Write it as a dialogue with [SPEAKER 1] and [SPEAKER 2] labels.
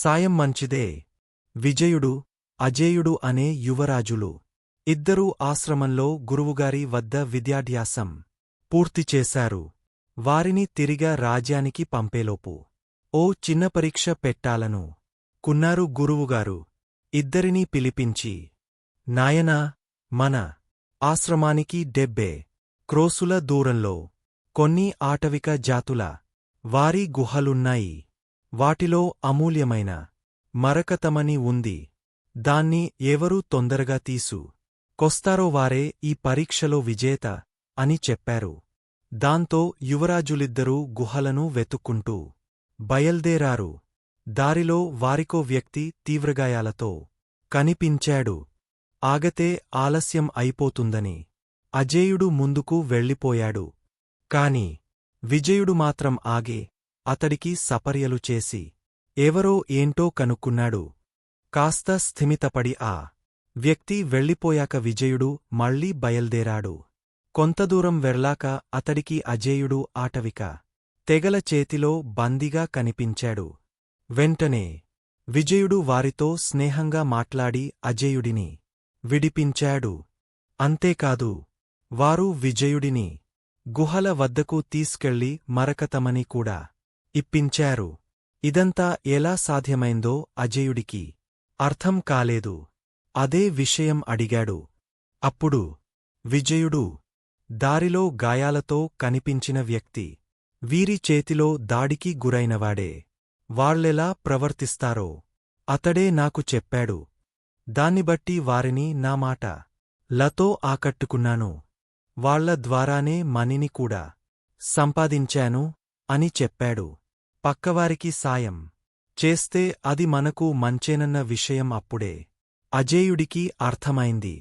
[SPEAKER 1] సాయం మంచిదే. విజయుడు అజేయుడు అనే యువరాజులు. ఇద్దరూ ఆశ్రమంలో గురువుగారి వద్ద విద్యాభ్యాసం పూర్తి చేశారు. వారిని తిరిగా రాజ్యానికి పంపేలోపు. ఓ చిన్న పరీక్ష పెట్టాలను. కున్నారు గురువుగారు. ఇద్దరినీ పిలిపించి నాయనా మన ఆశ్రమానికి డెబ్బే క్రోసుల దూరంలో కొన్ని ఆటవిక జాతుల వారి గుహలున్నాయి. వాటిలో అమూల్యమైన మరకతమని ఉంది. దాన్ని ఎవరూ తొందరగా తీసు. కొస్తారో వారే ఈ పరీక్షలో విజేత అని చెప్పారు. దాంతో యువరాజులిద్దరూ గుహలను వెతుక్కుంటూ బయల్దేరారు. దారిలో వారికో వ్యక్తి తీవ్రగాయాలతో కనిపించాడు. ఆగతే ఆలస్యం అయిపోతుందని. అజేయుడు ముందుకు వెళ్ళిపోయాడు. కాని విజయుడు మాత్రం ఆగే అతడికి సపర్యలు చేసి ఎవరో ఏంటో కనుక్కున్నాడు. కాస్త స్థిమితపడి ఆ వ్యక్తి వెళ్ళిపోయాక విజయుడు మళ్ళీ బయల్దేరాడు. కొంతదూరం వెళ్ళాక అతడికి అజేయుడు ఆటవిక తెగల చేతిలో బందీగా కనిపించాడు. వెంటనే విజయుడు వారితో స్నేహంగా మాట్లాడి అజేయుడిని విడిపించాడు. అంతేకాదు వారు విజయుడిని గుహల వద్దకు తీసుకెళ్ళి మరకతమని కూడా ఇప్పించారు. ఇదంతా ఎలా సాధ్యమైందో అజయుడికి అర్థం కాలేదు. అదే విషయం అడిగాడు. అప్పుడు విజయుడు దారిలో గాయాలతో కనిపించిన వ్యక్తి వీరి చేతిలో దాడికి గురైనవాడే. వాళ్ళెలా ప్రవర్తిస్తారో అతడే నాకు చెప్పాడు. దాన్నిబట్టి వారిని నా మాట లతో ఆకట్టుకున్నాను. వాళ్ళ ద్వారానే మనిని కూడా సంపాదించాను అని చెప్పాడు. పక్కవారికి సాయం. చేస్తే అది మనకు మంచేనన్న విషయం అప్పుడే. అజేయుడికి అర్థమైంది.